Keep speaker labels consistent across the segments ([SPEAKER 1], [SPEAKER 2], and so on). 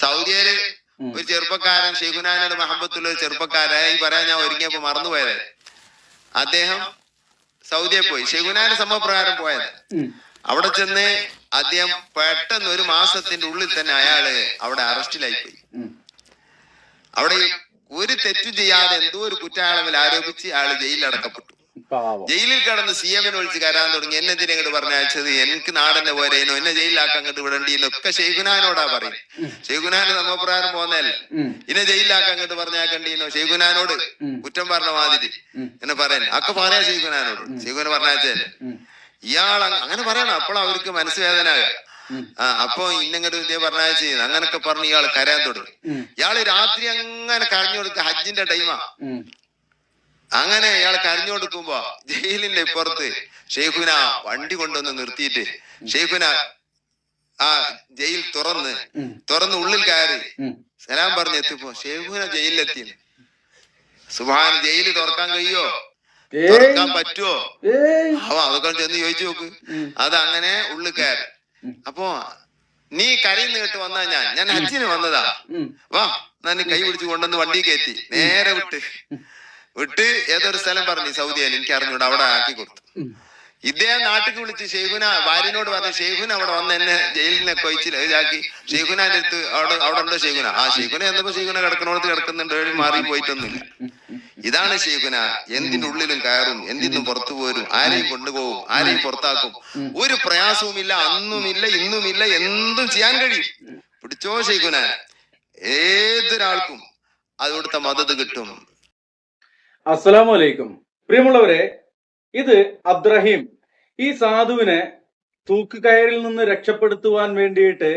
[SPEAKER 1] സൗദിയിൽ ഒരു ചെറുപ്പക്കാരൻ ഷെയ്ഖുനാനോട് മഹബത്തുള്ള ഒരു ചെറുപ്പക്കാരായി പറയാൻ ഞാൻ ഒരുങ്ങിയപ്പോ മറന്നുപോയത്. അദ്ദേഹം സൗദിയെ പോയി. ഷെയ്ഖുനാന സമപ്രകാരം പോയത്. അവിടെ ചെന്ന് അദ്ദേഹം പെട്ടെന്ന് ഒരു മാസത്തിന്റെ ഉള്ളിൽ തന്നെ അയാൾ അവിടെ അറസ്റ്റിലായി പോയി. അവിടെ ഒരു തെറ്റും ചെയ്യാതെ എന്തോ ഒരു കുറ്റാളവിൽ ആരോപിച്ച് അയാൾ ജയിലിൽ അടക്കപ്പെട്ടു ജയിലിൽ കടന്ന് സി എമ്മിനെ വിളിച്ച് കരാൻ തുടങ്ങി. എന്നെ ഇതിനെ ഇങ്ങോട്ട് പറഞ്ഞയച്ചത് എനിക്ക് നാടന്റെ പോരേനോ എന്നെ ജയിലിലാക്കാൻ അങ്ങോട്ട് വിടണ്ടീന്നൊക്കെ ഷെയ്ഖുനാനോടാ പറയും. ഷെയ്ഖുനാന് സമപ്രകാരം
[SPEAKER 2] പോന്നല്ലേ
[SPEAKER 1] ഇന്നെ ജയിലിലാക്കാൻ അങ്ങോട്ട് പറഞ്ഞാക്കണ്ടീനോ ഷെയ്ഖുനാനോട്. കുറ്റം പറഞ്ഞ മാതിരി. എന്നെ പറയാൻ അക്കെ പറയാ ഷെയ്ഖുനാനോട് ഷെയ്ഖുന പറഞ്ഞാച്ചല്ലേ ഇയാൾ അങ്ങനെ പറയണം. അപ്പോൾ അവർക്ക് മനസ്സുവേദന
[SPEAKER 2] ഉം.
[SPEAKER 1] ആ അപ്പൊ ഇന്നങ്ങോട്ട് ഇതേ ചെയ്യുന്നത് അങ്ങനൊക്കെ പറഞ്ഞ് ഇയാൾ കരയാൻ തുടങ്ങി. ഇയാൾ രാത്രി അങ്ങനെ കരഞ്ഞു കൊടുക്ക ഹജ്ജിന്റെ ടൈമാ. അങ്ങനെ ഇയാൾ കരഞ്ഞു കൊടുക്കുമ്പോ ജയിലിന്റെ ഇപ്പുറത്ത് ഷെയ്ഖുന വണ്ടി കൊണ്ടുവന്ന് നിർത്തിയിട്ട് ഷെയ്ഖുന ആ ജയിൽ തുറന്ന് തുറന്ന് ഉള്ളിൽ കയറി സലാം പറഞ്ഞ് എത്തിപ്പോ ഷെയ്ഖുന ജയിലിലെത്തി. സുഭാൻ ജയിൽ തുറക്കാൻ കഴിയോ? തുറക്കാൻ പറ്റുമോ അവ അതൊക്കെ ചെന്ന് ചോദിച്ചു നോക്ക്. അത് അങ്ങനെ ഉള്ളിൽ കയറി. അപ്പോ നീ കരയിൽ കേട്ട് വന്നാ ഞാൻ. ഞാൻ അച്ഛന് വന്നതാ. വാ. ഞാൻ കൈ പിടിച്ച് കൊണ്ടുവന്ന് വണ്ടി കയറ്റി. നേരെ വിട്ട്. വിട്ട് ഏതൊരു സ്ഥലം പറഞ്ഞു സൗദിയിൽ എനിക്ക് അറിഞ്ഞൂടെ അവിടെ ആക്കി കൊടുത്തു. ഇദ്ദേഹം നാട്ടിൽ വിളിച്ച് ഷെയ്ഖുന ഭാര്യനോട് പറഞ്ഞു ഷെയ്ഖുന അവിടെ വന്ന് എന്നെ ജയിലിനെ കൊയിച്ച് ഇതാക്കി. ഷെയ്ഖുനാന്റെ അടുത്ത് അവിടെ അവിടെ ഉണ്ടോ ഷെയ്ഖുന? ആ ഷെയ്ഖുന എന്നപ്പോ ഷെയ്ഖുന കിടക്കണോടത്ത് കിടക്കുന്നുണ്ട് വഴി മാറി പോയിട്ടൊന്നുമില്ല. ഇതാണ് ഷെയ്ഖുന എന്തിന്റെ ഉള്ളിലും കയറും എന്തിനും പുറത്തു പോരും ആരെയും കൊണ്ടുപോകും ആരെയും പുറത്താക്കും. ഒരു പ്രയാസവുമില്ല അന്നുമില്ല ഇന്നുമില്ല എന്തും ചെയ്യാൻ കഴിയും. പിടിച്ചോ ഷെയ്ഖുന ഏതൊരാൾക്കും അതുകൊടുത്ത മദത് കിട്ടും.
[SPEAKER 2] അസ്സലാമു അലൈക്കും പ്രിയമുള്ളവരെ ഇത് അബ്ദ്രഹീം ഈ സാധുവിനെ തൂക്കുകയറിൽ നിന്ന് രക്ഷപ്പെടുത്തുവാൻ വേണ്ടിയിട്ട്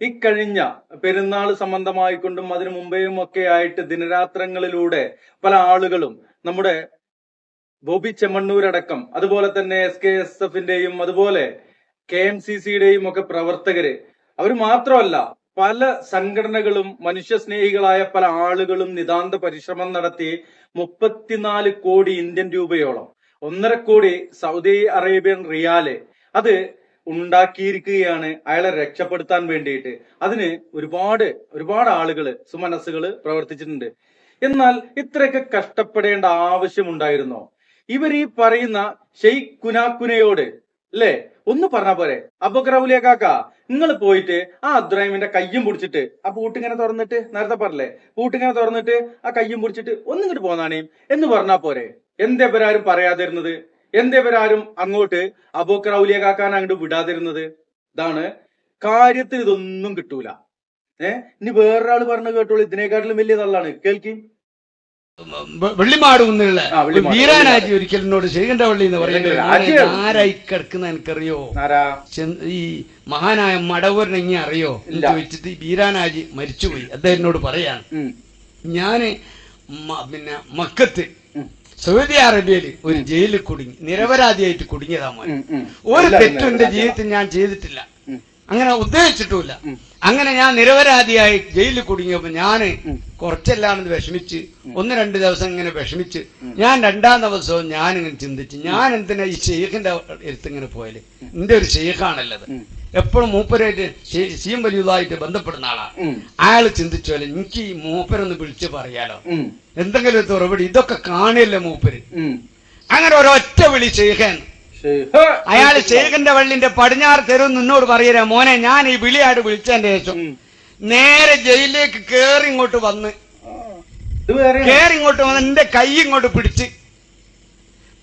[SPEAKER 2] ഇക്കഴിഞ്ഞ പെരുന്നാൾ സംബന്ധമായിക്കൊണ്ടും അതിനു മുമ്പേയും ഒക്കെ ആയിട്ട് ദിനരാത്രങ്ങളിലൂടെ പല ആളുകളും നമ്മുടെ ബോബി ചെമ്മണ്ണൂരടക്കം അതുപോലെ തന്നെ എസ് കെ എസ് എഫിന്റെയും അതുപോലെ കെ എം സി സിയുടെയും ഒക്കെ പ്രവർത്തകര് അവർ മാത്രമല്ല പല സംഘടനകളും മനുഷ്യസ്നേഹികളായ പല ആളുകളും നിതാന്ത പരിശ്രമം നടത്തി മുപ്പത്തിനാല് കോടി ഇന്ത്യൻ രൂപയോളം ഒന്നര കോടി സൗദി അറേബ്യൻ റിയാൽ അത് ഉണ്ടാക്കിയിരിക്കുകയാണ്. അയാളെ രക്ഷപ്പെടുത്താൻ വേണ്ടിയിട്ട്. അതിന് ഒരുപാട് ഒരുപാട് ആളുകൾ സുമനസ്സുകൾ പ്രവർത്തിച്ചിട്ടുണ്ട്. എന്നാൽ ഇത്രയൊക്കെ കഷ്ടപ്പെടേണ്ട ആവശ്യമുണ്ടായിരുന്നോ ഇവർ ഈ പറയുന്ന ഷെയ്ഖ് കുനാക്കുനയോട് അല്ലേ? ഒന്ന് പറഞ്ഞ പോരെ. ക്രൗലിയ കാക്ക നിങ്ങൾ പോയിട്ട് ആ അബ്ദുറഹിമിന്റെ കയ്യും പിടിച്ചിട്ട് ആ പൂട്ടിങ്ങനെ തുറന്നിട്ട് നേരത്തെ പറഞ്ഞേ പൂട്ടിങ്ങനെ തുറന്നിട്ട് ആ കയ്യും പിടിച്ചിട്ട് ഒന്നിങ്ങോട്ട് പോന്നാണേ എന്ന് പറഞ്ഞാ പോരെ. എന്തേ ഇവരാരും പറയാതിരുന്നത്? എന്തേ ഇവരാരും അങ്ങോട്ട് അബൂക്കറൗലിയ കാക്കാൻ അങ്ങോട്ട് വിടാതിരുന്നത്? ഇതാണ്. കാര്യത്തിൽ ഇതൊന്നും കിട്ടൂല. ഏഹ് ഇനി വേറൊരാൾ പറഞ്ഞു കേട്ടോളൂ. ഇതിനെക്കാട്ടിലും വലിയ തള്ളാണ്. കേൾക്കും.
[SPEAKER 3] വെള്ളിമാട് കുന്നുള്ള വീരാനാജി ഒരിക്കൽ എന്നോട് വള്ളി പള്ളി എന്ന് പറയുന്നത് ആരായി കിടക്കുന്ന എനിക്കറിയോ? ഈ മഹാനായ മടവൂരൻ ഇനി അറിയോ? എന്ന്. ചോദിച്ചിട്ട് വീരാനാജി മരിച്ചുപോയി. അദ്ദേഹം എന്നോട് പറയാണ്. ഞാൻ പിന്നെ മക്കത്ത് സൗദി അറേബ്യയിൽ ഒരു ജയിലിൽ കുടുങ്ങി നിരപരാധിയായിട്ട് കുടുങ്ങിയതാ
[SPEAKER 2] ഉം.
[SPEAKER 3] ഒരു തെറ്റും എന്റെ ജീവിതത്തിൽ ഞാൻ ചെയ്തിട്ടില്ല. അങ്ങനെ ഉദ്ദേശിച്ചിട്ടുമില്ല. അങ്ങനെ ഞാൻ നിരപരാധിയായി ജയിലിൽ കുടുങ്ങിയപ്പോ
[SPEAKER 2] ഞാൻ.
[SPEAKER 3] കുറച്ചെല്ലാം വിഷമിച്ച് ഒന്ന് രണ്ട് ദിവസം ഇങ്ങനെ വിഷമിച്ച് ഞാൻ രണ്ടാം ദിവസവും ഞാൻ ഇങ്ങനെ ചിന്തിച്ച് ഞാൻ എന്തിനാ ഈ ഷെയ്ഖിന്റെ അടുത്ത് ഇങ്ങനെ പോയാൽ? എന്റെ ഒരു ഷെയ്ഖാണല്ലത് എപ്പോഴും മൂപ്പരായിട്ട് സീം വലിയതായിട്ട് ബന്ധപ്പെടുന്ന ആളാണ് അയാൾ ചിന്തിച്ചു ചിന്തിച്ചോലെ എനിക്ക് ഈ മൂപ്പരൊന്ന് വിളിച്ച് പറയാലോ? എന്തെങ്കിലും ഒരു തുറപടി ഇതൊക്കെ കാണില്ല മൂപ്പര്? അങ്ങനെ ഒരൊറ്റ വിളി
[SPEAKER 2] ഷെയ്ഖാണ്.
[SPEAKER 3] അയാൾ ശേഖന്റെ വള്ളിന്റെ പടിഞ്ഞാറ് തെരുവ് നിന്നോട് പറയരാ മോനെ ഞാൻ ഈ വിളിയായിട്ട് വിളിച്ചതിന്റെ ശേഷം നേരെ ജയിലിലേക്ക് കേറി ഇങ്ങോട്ട് വന്ന്. കേറി ഇങ്ങോട്ട് വന്ന് എന്റെ കൈ ഇങ്ങോട്ട് പിടിച്ച്.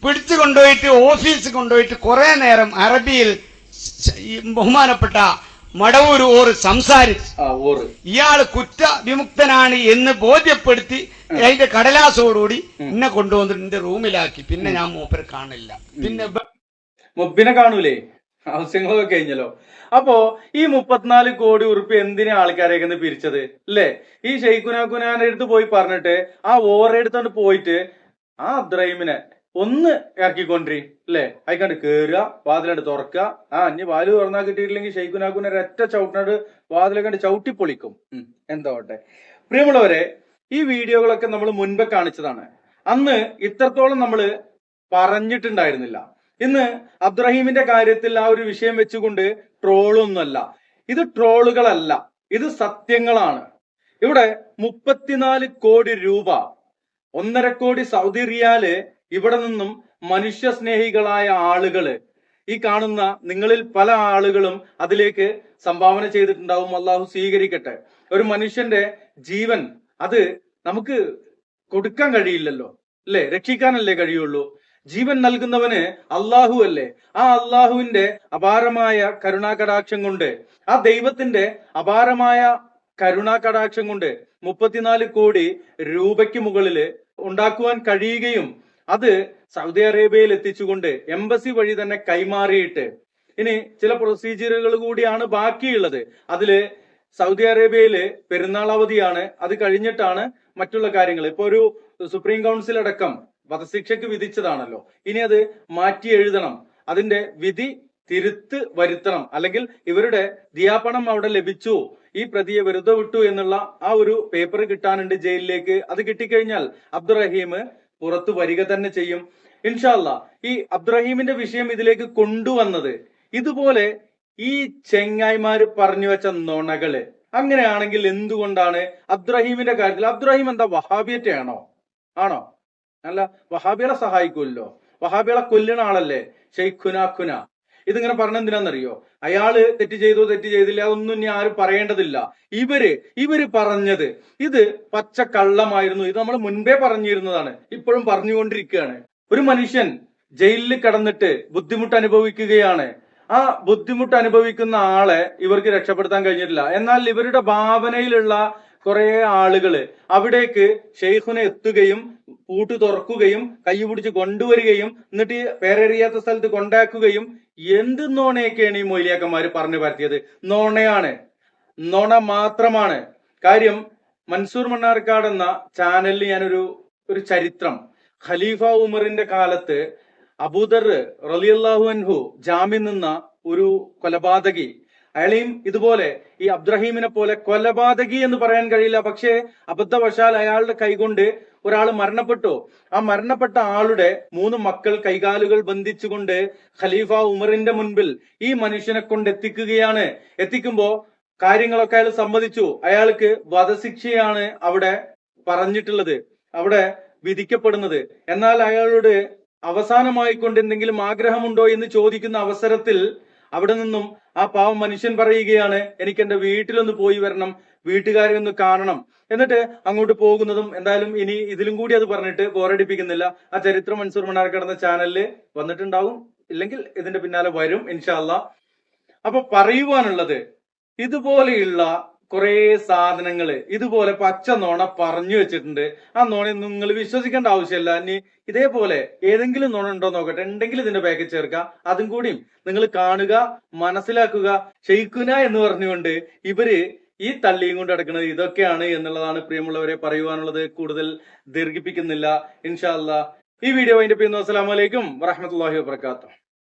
[SPEAKER 3] പിടിച്ചു കൊണ്ടുപോയിട്ട് ഓഫീസ് കൊണ്ടുപോയിട്ട് കുറെ നേരം അറബിയിൽ ബഹുമാനപ്പെട്ട മടവൂർ ഓറ് സംസാരിച്ച്. ഇയാൾ കുറ്റ വിമുക്തനാണ് എന്ന് ബോധ്യപ്പെടുത്തി അതിന്റെ കടലാസോടുകൂടി എന്നെ കൊണ്ടുവന്നിട്ട് എന്റെ റൂമിലാക്കി. പിന്നെ ഞാൻ മൂപ്പരെ കാണില്ല. പിന്നെ
[SPEAKER 2] മുബിനെ കാണൂലേ? ആവശ്യങ്ങളൊക്കെ കഴിഞ്ഞല്ലോ. അപ്പോ ഈ മുപ്പത്തിനാല് കോടി ഉറുപ്പ് എന്തിനാ ആൾക്കാരെയൊക്കെ പിരിച്ചത്? അല്ലേ ഈ ഷെയ്ഖുനാഖുനാന്റെ അടുത്ത് പോയി പറഞ്ഞിട്ട് ആ ഓറെടുത്തോണ്ട് പോയിട്ട് ആ അബ്ദ്രഹീമിനെ ഒന്ന് ഇറക്കിക്കൊണ്ടിരി. അല്ലേ അയക്കാണ്ട് കേറുക വാതിലണ്ട് തുറക്കുക. ആ ഇനി വാൽ തുറന്നാ കിട്ടിയിട്ടില്ലെങ്കിൽ ഷെയ്ഖുനാഖുനെ ഒരൊറ്റ ചവിട്ടിനോട് വാതിലെ കണ്ട് ചവിട്ടി പൊളിക്കും എന്താവട്ടെ പ്രിയമുള്ളവരെ ഈ വീഡിയോകളൊക്കെ നമ്മൾ മുൻപേ കാണിച്ചതാണ്. അന്ന് ഇത്രത്തോളം നമ്മൾ പറഞ്ഞിട്ടുണ്ടായിരുന്നില്ല. ഇന്ന് അബ്ദുറഹീമിന്റെ കാര്യത്തിൽ ആ ഒരു വിഷയം വെച്ചുകൊണ്ട് ട്രോളൊന്നുമല്ല. ഇത് ട്രോളുകളല്ല. ഇത് സത്യങ്ങളാണ്. ഇവിടെ മുപ്പത്തിനാല് കോടി രൂപ ഒന്നര കോടി സൗദി റിയാൽ ഇവിടെ നിന്നും മനുഷ്യ സ്നേഹികളായ ആളുകൾ ഈ കാണുന്ന നിങ്ങളിൽ പല ആളുകളും അതിലേക്ക് സംഭാവന ചെയ്തിട്ടുണ്ടാവും. അള്ളാഹു സ്വീകരിക്കട്ടെ. ഒരു മനുഷ്യന്റെ ജീവൻ അത് നമുക്ക് കൊടുക്കാൻ കഴിയില്ലല്ലോ. അല്ലെ? രക്ഷിക്കാനല്ലേ കഴിയുള്ളൂ. ജീവൻ നൽകുന്നവന് അള്ളാഹു അല്ലേ? ആ അള്ളാഹുവിന്റെ അപാരമായ കരുണാകടാക്ഷം കൊണ്ട് ആ ദൈവത്തിന്റെ അപാരമായ കരുണാകടാക്ഷം കൊണ്ട് മുപ്പത്തിനാല് കോടി രൂപയ്ക്ക് മുകളിൽ ഉണ്ടാക്കുവാൻ കഴിയുകയും അത് സൗദി അറേബ്യയിൽ എത്തിച്ചുകൊണ്ട് എംബസി വഴി തന്നെ കൈമാറിയിട്ട് ഇനി ചില പ്രൊസീജിയറുകൾ കൂടിയാണ് ബാക്കിയുള്ളത്. അതിൽ സൗദി അറേബ്യയിൽ പെരുന്നാൾ അവധിയാണ് അത് കഴിഞ്ഞിട്ടാണ് മറ്റുള്ള കാര്യങ്ങൾ. ഇപ്പൊ ഒരു സുപ്രീം കൗൺസിൽ അടക്കം വധശിക്ഷയ്ക്ക് വിധിച്ചതാണല്ലോ. ഇനി അത് മാറ്റി എഴുതണം. അതിന്റെ വിധി തിരുത്ത് വരുത്തണം. അല്ലെങ്കിൽ ഇവരുടെ ദിയാപണം അവിടെ ലഭിച്ചു. ഈ പ്രതിയെ വെറുതെ വിട്ടു എന്നുള്ള ആ ഒരു പേപ്പർ കിട്ടാനുണ്ട് ജയിലിലേക്ക്. അത് കിട്ടിക്കഴിഞ്ഞാൽ അബ്ദുറഹീം പുറത്തു വരിക തന്നെ ചെയ്യും. ഇൻഷാല്ല ഈ അബ്ദുറഹീമിന്റെ വിഷയം ഇതിലേക്ക് കൊണ്ടുവന്നത് ഇതുപോലെ ഈ ചെങ്ങായിമാര് പറഞ്ഞു വെച്ച നുണകൾ. അങ്ങനെയാണെങ്കിൽ എന്തുകൊണ്ടാണ് അബ്ദുറഹീമിന്റെ കാര്യത്തിൽ അബ്ദുറഹീം എന്താ വഹാബിയറ്റയാണോ? ആണോ? അല്ല വഹാബികളെ സഹായിക്കുമല്ലോ. വഹാബികളെ കൊല്ലണ ആളല്ലേ? ഷെയ്ഖുന ഖുന ഇതിങ്ങനെ പറഞ്ഞെന്തിനാന്നറിയോ അയാൾ തെറ്റ് ചെയ്തു തെറ്റ് ചെയ്തില്ല അതൊന്നും ഇനി ആരും പറയേണ്ടതില്ല. ഇവർ ഇവർ പറഞ്ഞത് ഇത് പച്ച കള്ളമായിരുന്നു ഇത് നമ്മൾ മുൻപേ പറഞ്ഞിരുന്നതാണ്. ഇപ്പോഴും പറഞ്ഞുകൊണ്ടിരിക്കുകയാണ്. ഒരു മനുഷ്യൻ ജയിലിൽ കിടന്നിട്ട് ബുദ്ധിമുട്ട് അനുഭവിക്കുകയാണ്. ആ ബുദ്ധിമുട്ട് അനുഭവിക്കുന്ന ആളെ ഇവർക്ക് രക്ഷപ്പെടുത്താൻ കഴിഞ്ഞിട്ടില്ല. എന്നാൽ ഇവരുടെ ഭാവനയിലുള്ള കുറെ ആളുകൾ അവിടേക്ക് ഷെയ്ഖുനെ എത്തുകയും പൂട്ട് തുറക്കുകയും കൈ പിടിച്ച് കൊണ്ടുവരികയും എന്നിട്ട് പേരറിയാത്ത സ്ഥലത്ത് കൊണ്ടാക്കുകയും എന്ത് നോണയൊക്കെയാണ് ഈ മൊയ്ലിയാക്കന്മാര് പറഞ്ഞു പരത്തിയത്? നോണയാണ്. നോണ മാത്രമാണ്. കാര്യം മൻസൂർ മണ്ണാർക്കാട് എന്ന ചാനലിൽ ഞാനൊരു ഒരു ചരിത്രം. ഖലീഫ ഉമറിന്റെ കാലത്ത് അബൂദർ റലിയല്ലാഹു അൻഹു ജാമ്യം നിന്ന ഒരു കൊലപാതകി അയാളെയും ഇതുപോലെ ഈ അബ്ദ്രഹീമിനെ പോലെ കൊലപാതകി എന്ന് പറയാൻ കഴിയില്ല. പക്ഷേ അബദ്ധവശാൽ അയാളുടെ കൈകൊണ്ട് ഒരാൾ മരണപ്പെട്ടു. ആ മരണപ്പെട്ട ആളുടെ മൂന്ന് മക്കൾ കൈകാലുകൾ ബന്ധിച്ചുകൊണ്ട് ഖലീഫ ഉമറിന്റെ മുൻപിൽ ഈ മനുഷ്യനെ കൊണ്ട് എത്തിക്കുകയാണ്. എത്തിക്കുമ്പോ കാര്യങ്ങളൊക്കെ അയാൾ സമ്മതിച്ചു. അയാൾക്ക് വധശിക്ഷയാണ് അവിടെ പറഞ്ഞിട്ടുള്ളത്. അവിടെ വിധിക്കപ്പെടുന്നത്. എന്നാൽ അയാളോട് അവസാനമായി കൊണ്ട് എന്തെങ്കിലും ആഗ്രഹമുണ്ടോ എന്ന് ചോദിക്കുന്ന അവസരത്തിൽ അവിടെ നിന്നും ആ പാവം മനുഷ്യൻ പറയുകയാണ് എനിക്ക് എന്റെ വീട്ടിലൊന്ന് പോയി വരണം വീട്ടുകാരെ ഒന്ന് കാണണം. എന്നിട്ട് അങ്ങോട്ട് പോകുന്നതും എന്തായാലും ഇനി ഇതിലും കൂടി അത് പറഞ്ഞിട്ട് ബോറടിപ്പിക്കുന്നില്ല. ആ ചരിത്രം മൻസൂർ മണ്ണാർക്കാട് എന്ന ചാനലിൽ വന്നിട്ടുണ്ടാവും. ഇല്ലെങ്കിൽ ഇതിന്റെ പിന്നാലെ വരും ഇൻഷാല്ല അപ്പൊ പറയുവാനുള്ളത് ഇതുപോലെയുള്ള കുറെ സാധനങ്ങൾ ഇതുപോലെ പച്ച നോണ പറഞ്ഞു വെച്ചിട്ടുണ്ട്. ആ നോണ നിങ്ങൾ വിശ്വസിക്കേണ്ട ആവശ്യമില്ല. ഇനി ഇതേപോലെ ഏതെങ്കിലും നോണ ഉണ്ടോ നോക്കട്ടെ. ഉണ്ടെങ്കിൽ ഇതിന്റെ ബാക്കിൽ ചേർക്കുക അതും കൂടിയും നിങ്ങൾ കാണുക മനസ്സിലാക്കുക. ഷെയ്ഖുന എന്ന് പറഞ്ഞുകൊണ്ട് ഇവർ ഈ തള്ളിയും കൊണ്ട് അടക്കുന്നത് ഇതൊക്കെയാണ് എന്നുള്ളതാണ് പ്രിയമുള്ളവരെ പറയുവാനുള്ളത്. കൂടുതൽ ദീർഘിപ്പിക്കുന്നില്ല. ഇൻഷാല്ല ഈ വീഡിയോ അതിന്റെ പിന്നെ അസ്സലാമലൈക്കും വറഹമത്തല്ലാഹി വാബർക്കാത്തു